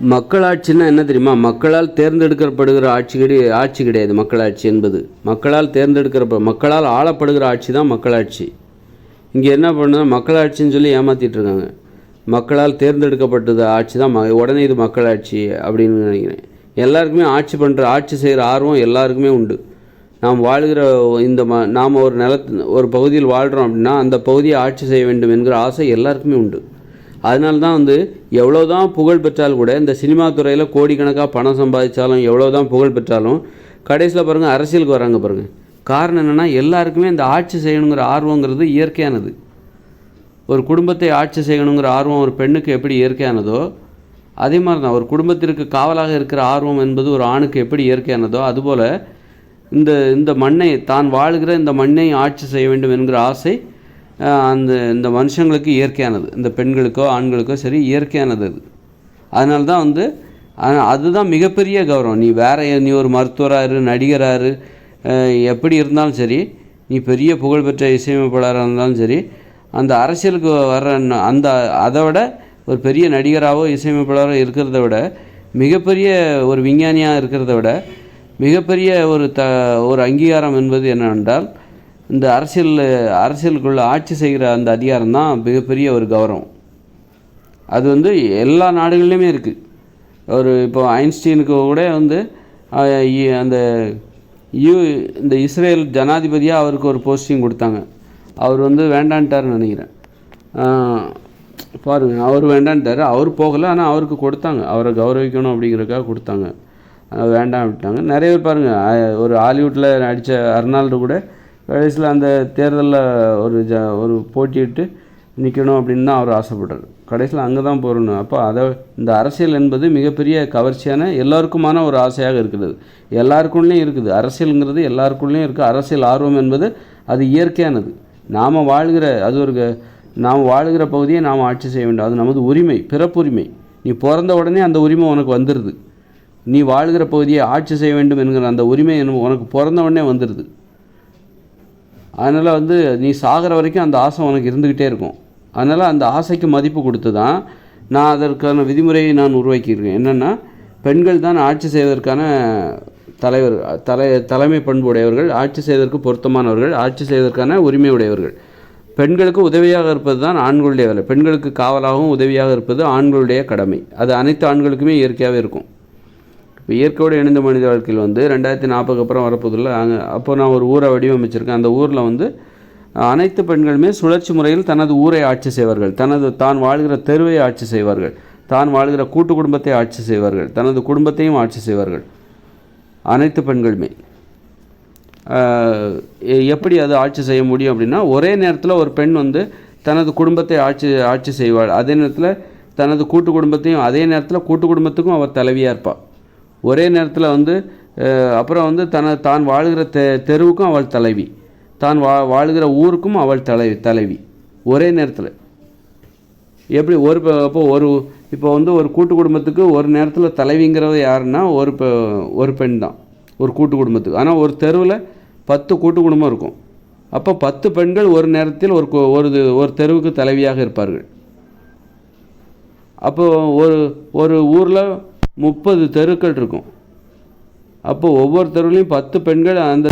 மக்களாட்சின்னா என்ன தெரியுமா? மக்களால் தேர்ந்தெடுக்கப்படுகிற ஆட்சி கிடையாது ஆட்சி கிடையாது மக்களாட்சி என்பது. மக்களால் தேர்ந்தெடுக்கிற மக்களால் ஆளப்படுகிற ஆட்சி தான் மக்களாட்சி. இங்கே என்ன பண்ணுது மக்களாட்சின்னு சொல்லி ஏமாற்றிட்டு இருக்காங்க. மக்களால் தேர்ந்தெடுக்கப்பட்டது ஆட்சி தான் ம உடனே இது மக்களாட்சி அப்படின்னு நினைக்கிறேன். எல்லாருக்குமே ஆட்சி பண்ணுற ஆட்சி செய்கிற ஆர்வம் எல்லாருக்குமே உண்டு. நாம் வாழ்கிற இந்த ம நாம் ஒரு நிலத்து ஒரு பகுதியில் வாழ்கிறோம் அப்படின்னா அந்த பகுதியை ஆட்சி செய்ய வேண்டும் என்கிற ஆசை எல்லாருக்குமே உண்டு. அதனால தான் வந்து எவ்வளோ தான் புகழ் பெற்றால் கூட இந்த சினிமா துறையில் கோடிக்கணக்காக பணம் சம்பாதிச்சாலும் எவ்வளோ தான் புகழ் பெற்றாலும் கடைசியில் பாருங்கள் அரசியலுக்கு வராங்க பாருங்கள் காரணம் என்னென்னா எல்லாருக்குமே இந்த ஆட்சி செய்யணுங்கிற ஆர்வங்கிறது இயற்கையானது. ஒரு குடும்பத்தை ஆட்சி செய்யணுங்கிற ஆர்வம் ஒரு பெண்ணுக்கு எப்படி இயற்கையானதோ அதே மாதிரி தான் ஒரு குடும்பத்திற்கு காவலாக இருக்கிற ஆர்வம் என்பது ஒரு ஆணுக்கு எப்படி இயற்கையானதோ அதுபோல் இந்த இந்த மண்ணை தான் வாழ்கிற இந்த மண்ணை ஆட்சி செய்ய வேண்டும் என்கிற ஆசை அந்த இந்த மனுஷங்களுக்கு இயற்கையானது. இந்த பெண்களுக்கோ ஆண்களுக்கோ சரி இயற்கையானது அது. அதனால தான் வந்து அதுதான் மிகப்பெரிய கௌரவம். நீ வேற நீ ஒரு மருத்துவராக இரு நடிகராக எப்படி இருந்தாலும் சரி நீ பெரிய புகழ்பெற்ற இசையமைப்பாளராக இருந்தாலும் சரி அந்த அரசியலுக்கு வர்ற அந்த அதை விட ஒரு பெரிய நடிகராகவோ இசையமைப்பாளரோ இருக்கிறத விட மிகப்பெரிய ஒரு விஞ்ஞானியாக இருக்கிறத விட மிகப்பெரிய ஒரு த ஒரு அங்கீகாரம் என்பது என்னவென்றால் இந்த அரசியல் அரசியலுக்குள்ளே ஆட்சி செய்கிற அந்த அதிகாரம் தான் மிகப்பெரிய ஒரு கௌரவம். அது வந்து எல்லா நாடுகள்லையுமே இருக்குது ஒரு இப்போ ஐன்ஸ்டீனுக்கு கூட வந்து இ- அந்த யூ இந்த இஸ்ரேல் ஜனாதிபதியாக அவருக்கு ஒரு போஸ்டிங் கொடுத்தாங்க. அவர் வந்து வேண்டான்ட்டார்னு நினைக்கிறேன். பாருங்கள் அவர் வேண்டான்ட்டார். அவர் போகலை ஆனால் அவருக்கு கொடுத்தாங்க. அவரை கௌரவிக்கணும் அப்படிங்கிறதுக்காக கொடுத்தாங்க. வேண்டாம் விட்டாங்க. நிறைய பேர் பாருங்கள் ஒரு ஹாலிவுட்டில் நடித்த அர்னால்டு கூட கடைசியில் அந்த தேர்தலில் ஒரு ஜ ஒரு போட்டியிட்டு நிற்கணும் அப்படின்னு தான் அவர் ஆசைப்படுறாரு கடைசியில் அங்கே தான் போகணும் அப்போ அதை இந்த அரசியல் என்பது மிகப்பெரிய கவர்ச்சியான எல்லாருக்குமான ஒரு ஆசையாக இருக்கிறது. எல்லாருக்குள்ளேயும் இருக்குது. அரசியலுங்கிறது எல்லாருக்குள்ளேயும் இருக்குது அரசியல் ஆர்வம் என்பது அது இயற்கையானது. நாம் வாழ்கிற அது ஒரு க- நாம் வாழ்கிற பகுதியை நாம் ஆட்சி செய்ய வேண்டும். அது நமது உரிமை பிறப்புரிமை. நீ பிறந்த உடனே அந்த உரிமை உனக்கு வந்துடுது நீ வாழ்கிற பகுதியை ஆட்சி செய்ய வேண்டும் என்கிற அந்த உரிமை உனக்கு பிறந்த உடனே வந்துடுது அதனால் வந்து நீ சாகிற வரைக்கும் அந்த ஆசை உனக்கு இருந்துக்கிட்டே இருக்கும். அதனால் அந்த ஆசைக்கு மதிப்பு கொடுத்து தான் நான் அதற்கான விதிமுறையை நான் உருவாக்கியிருக்கேன். என்னென்னா பெண்கள் தான் ஆட்சி செய்வதற்கான தலைவர் தலை தலைமை பண்புடையவர்கள் ஆட்சி செய்வதற்கு பொருத்தமானவர்கள் ஆட்சி செய்வதற்கான உரிமை உடையவர்கள். பெண்களுக்கு உதவியாக இருப்பது தான் ஆண்களுடைய வேலை. பெண்களுக்கு காவலாகவும் உதவியாக இருப்பது ஆண்களுடைய கடமை. அது அனைத்து ஆண்களுக்குமே இயற்கையாகவே இருக்கும். இப்போ இயற்கையோடு இணைந்த மனித வாழ்க்கையில் வந்து ரெண்டாயிரத்தி நாற்பதுக்கு அப்புறம் வரப்போதில்ல அங்கே அப்போ நான் ஒரு ஊரை வடிவமைச்சிருக்கேன். அந்த ஊரில் வந்து அனைத்து பெண்களுமே சுழற்சி முறையில் தனது ஊரை ஆட்சி செய்வார்கள். தனது தான் வாழ்கிற தெருவை ஆட்சி செய்வார்கள். தான் வாழ்கிற கூட்டு குடும்பத்தை ஆட்சி செய்வார்கள். தனது குடும்பத்தையும் ஆட்சி செய்வார்கள். அனைத்து பெண்களுமே. எ- எப்படி அது ஆட்சி செய்ய முடியும் அப்படின்னா ஒரே நேரத்தில் ஒரு பெண் வந்து தனது குடும்பத்தை ஆட்சி ஆட்சி செய்வாள். அதே நேரத்தில் தனது கூட்டு குடும்பத்தையும் அதே நேரத்தில் கூட்டு குடும்பத்துக்கும் அவள் தலைவியாக இருப்பாள் ஒரே நேரத்தில் வந்து அப்புறம் வந்து தன தான் வாழ்கிற தெ தெருவுக்கும் அவள் தலைவி. தான் வா வாழ்கிற ஊருக்கும் அவள் தலைவி தலைவி. ஒரே நேரத்தில். எப்படி ஒரு இப்போ ஒரு இப்போ வந்து ஒரு கூட்டு குடும்பத்துக்கு ஒரு நேரத்தில் தலைவிங்கிறது யாருன்னா ஒரு பெ ஒரு பெண் தான். ஒரு கூட்டு குடும்பத்துக்கு. ஆனால் ஒரு தெருவில் பத்து கூட்டு குடும்பம் இருக்கும். அப்போ பத்து பெண்கள் ஒரு நேரத்தில் ஒரு ஒரு ஒரு தெருவுக்கு தலைவியாக இருப்பார்கள். அப்போ ஒரு ஒரு ஊரில் முப்பது தெருக்கள் இருக்கும். அப்போ ஒவ்வொரு தெருவுலையும் பத்து பெண்கள் அந்த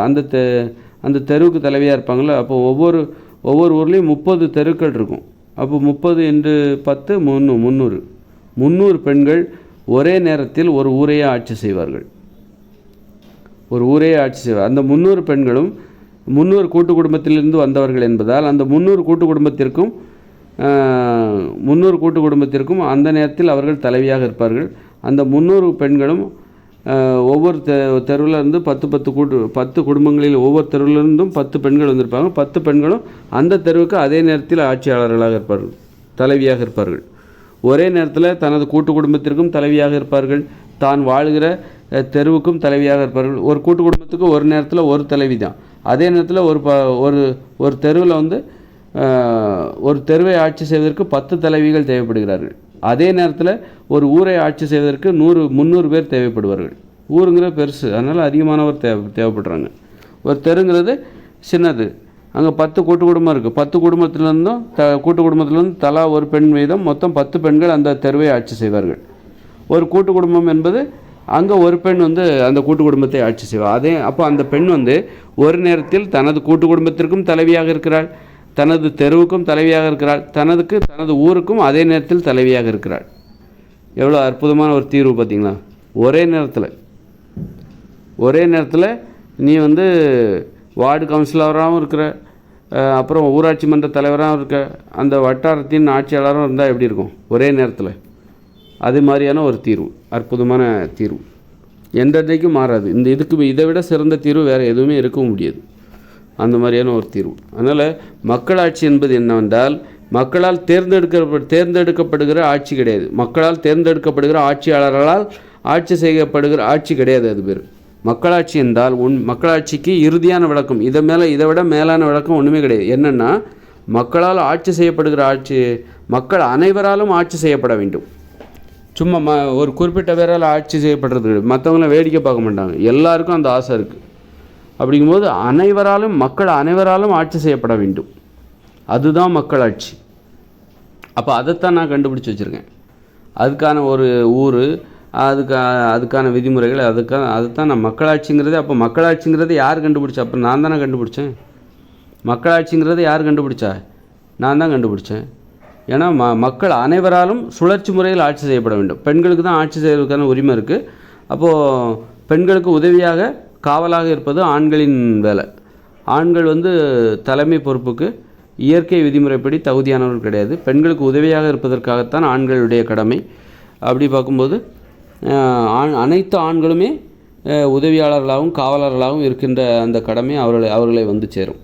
அந்த தெ- அந்த தெருவுக்கு தலைவியாக இருப்பாங்கள்ல அப்போ ஒவ்வொரு ஒவ்வொரு ஊர்லேயும் முப்பது தெருக்கள் இருக்கும். அப்போ முப்பது என்று பத்து முந்நூ முந்நூறு. முந்நூறு பெண்கள் ஒரே நேரத்தில் ஒரு ஊரையே ஆட்சி செய்வார்கள். ஒரு ஊரையே ஆட்சி செய்வார். அந்த முந்நூறு பெண்களும் முந்நூறு கூட்டு குடும்பத்திலிருந்து வந்தவர்கள் என்பதால் அந்த முந்நூறு கூட்டு குடும்பத்திற்கும் முந்நூறு கூட்டு குடும்பத்திற்கும் அந்த நேரத்தில் அவர்கள் தலைவியாக இருப்பார்கள். அந்த முந்நூறு பெண்களும் ஒவ்வொரு தெ தெருவில் இருந்து பத்து பத்து கூட்டு பத்து குடும்பங்களில் ஒவ்வொரு தெருவிலிருந்தும் பத்து பெண்கள் வந்திருப்பாங்க. பத்து பெண்களும் அந்த தெருவுக்கு அதே நேரத்தில் ஆட்சியாளர்களாக இருப்பார்கள் தலைவியாக இருப்பார்கள். ஒரே நேரத்தில் தனது கூட்டு குடும்பத்திற்கும் தலைவியாக இருப்பார்கள். தான் வாழ்கிற தெருவுக்கும் தலைவியாக இருப்பார்கள். ஒரு கூட்டு குடும்பத்துக்கு ஒரு நேரத்தில் ஒரு தலைவி தான். அதே நேரத்தில் ஒரு ப ஒரு ஒரு தெருவில் வந்து ஒரு தெருவை ஆட்சி செய்வதற்கு பத்து தலைவிகள் தேவைப்படுகிறார்கள். அதே நேரத்தில் ஒரு ஊரை ஆட்சி செய்வதற்கு நூறு முந்நூறு பேர் தேவைப்படுவார்கள். ஊருங்கிறது பெருசு. அதனால் அதிகமானவர் தேவை தேவைப்படுறாங்க. ஒரு தெருங்கிறது சின்னது. அங்கே பத்து கூட்டு குடும்பம் இருக்குது பத்து குடும்பத்திலேருந்தும் த கூட்டு குடும்பத்திலேருந்து தலா ஒரு பெண் வீதம் மொத்தம் பத்து பெண்கள் அந்த தெருவை ஆட்சி செய்வார்கள். ஒரு கூட்டு குடும்பம் என்பது அங்கே ஒரு பெண் வந்து அந்த கூட்டு குடும்பத்தை ஆட்சி செய்வார் அதே அப்போ அந்த பெண் வந்து ஒரு நேரத்தில் தனது கூட்டு குடும்பத்திற்கும் தலைவியாக இருக்கிறாள். தனது தெருவுக்கும் தலைவியாக இருக்கிறாள். தனதுக்கு தனது ஊருக்கும் அதே நேரத்தில் தலைவியாக இருக்கிறாள். எவ்வளோ அற்புதமான ஒரு தீர்வு பார்த்தீங்களா? ஒரே நேரத்தில். ஒரே நேரத்தில் நீ வந்து வார்டு கவுன்சிலராகவும் இருக்கிற அப்புறம் ஊராட்சி மன்ற தலைவராகவும் இருக்க அந்த வட்டாரத்தின் ஆட்சியாளரும் இருந்தால் எப்படி இருக்கும்? ஒரே நேரத்தில். அது மாதிரியான ஒரு தீர்வு அற்புதமான தீர்வு. என்றைக்கும் மாறாது. இந்த இதுக்கு இதை விட சிறந்த தீர்வு வேறு எதுவுமே இருக்கவும் முடியாது. அந்த மாதிரியான ஒரு தீர்வு. அதனால் மக்களாட்சி என்பது என்னவென்றால் மக்களால் தேர்ந்தெடுக்க தேர்ந்தெடுக்கப்படுகிற ஆட்சி கிடையாது. மக்களால் தேர்ந்தெடுக்கப்படுகிற ஆட்சியாளர்களால் ஆட்சி செய்யப்படுகிற ஆட்சி கிடையாது அது பேர். மக்களாட்சி என்றால் உன் மக்களாட்சிக்கு இறுதியான விளக்கம். இதை மேலே இதை விட மேலான விளக்கம் ஒன்றுமே கிடையாது. என்னென்னா மக்களால் ஆட்சி செய்யப்படுகிற ஆட்சி மக்கள் அனைவராலும் ஆட்சி செய்யப்பட வேண்டும். சும்மா ம ஒரு குறிப்பிட்ட பேரால் ஆட்சி செய்யப்படுறது மற்றவங்கள வேடிக்கை பார்க்க மாட்டாங்க. எல்லாருக்கும் அந்த ஆசை இருக்குது அப்படிங்கும்போது அனைவராலும் மக்கள் அனைவராலும் ஆட்சி செய்யப்பட வேண்டும். அதுதான் மக்களாட்சி அப்போ அதைத்தான் நான் கண்டுபிடிச்சி வச்சுருக்கேன். அதுக்கான ஒரு ஊர் அதுக்கு அதுக்கான விதிமுறைகள் அதுக்கான அதுதான் நான் மக்களாட்சிங்கிறது அப்போ மக்களாட்சிங்கிறது யார் கண்டுபிடிச்சா? அப்போ நான் தானே கண்டுபிடிச்சேன். மக்களாட்சிங்கிறது யார் கண்டுபிடிச்சா? நான் தான் கண்டுபிடிச்சேன். ஏன்னா ம மக்கள் அனைவராலும் சுழற்சி முறையில் ஆட்சி செய்யப்பட வேண்டும். பெண்களுக்கு தான் ஆட்சி செய்வதற்கான உரிமை இருக்குது அப்போது பெண்களுக்கு உதவியாக காவலாக இருப்பது ஆண்களின் வேலை. ஆண்கள் வந்து தலைமை பொறுப்புக்கு இயற்கை விதிமுறைப்படி தகுதியானவர்கள் கிடையாது. பெண்களுக்கு உதவியாக இருப்பதற்காகத்தான் ஆண்களுடைய கடமை. அப்படி பார்க்கும்போது ஆண் அனைத்து ஆண்களுமே உதவியாளர்களாகவும் காவலர்களாகவும் இருக்கின்ற அந்த கடமை அவர்களை அவர்களை வந்து சேரும்.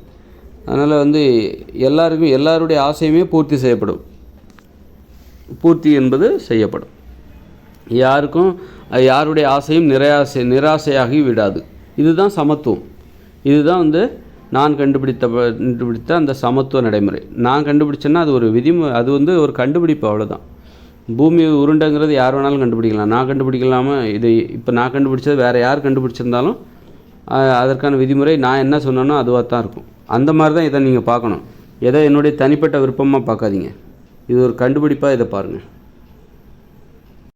அதனால் வந்து எல்லாருக்கும் எல்லாருடைய ஆசையுமே பூர்த்தி செய்யப்படும். பூர்த்தி என்பது செய்யப்படும். யாருக்கும் யாருடைய ஆசையும் நிராசை நிராசையாகி விடாது. இதுதான் சமத்துவம். இதுதான் வந்து நான் கண்டுபிடித்த ப- கண்டுபிடித்த அந்த சமத்துவ நடைமுறை. நான் கண்டுபிடிச்சேன்னா அது ஒரு விதிமுறை அது வந்து ஒரு கண்டுபிடிப்பு அவ்வளோதான் பூமி உருண்டைங்கிறது யார் வேணாலும் கண்டுபிடிக்கலாம். நான் கண்டுபிடிக்கலாமல் இது இப்போ நான் கண்டுபிடிச்சது வேறு யார் கண்டுபிடிச்சிருந்தாலும் அதற்கான விதிமுறை நான் என்ன சொன்னேனோ அதுவாக தான் இருக்கும். அந்த மாதிரி தான் இதை நீங்கள் பார்க்கணும். எதை என்னுடைய தனிப்பட்ட விருப்பமாக பார்க்காதீங்க. இது ஒரு கண்டுபிடிப்பாக இதை பாருங்கள்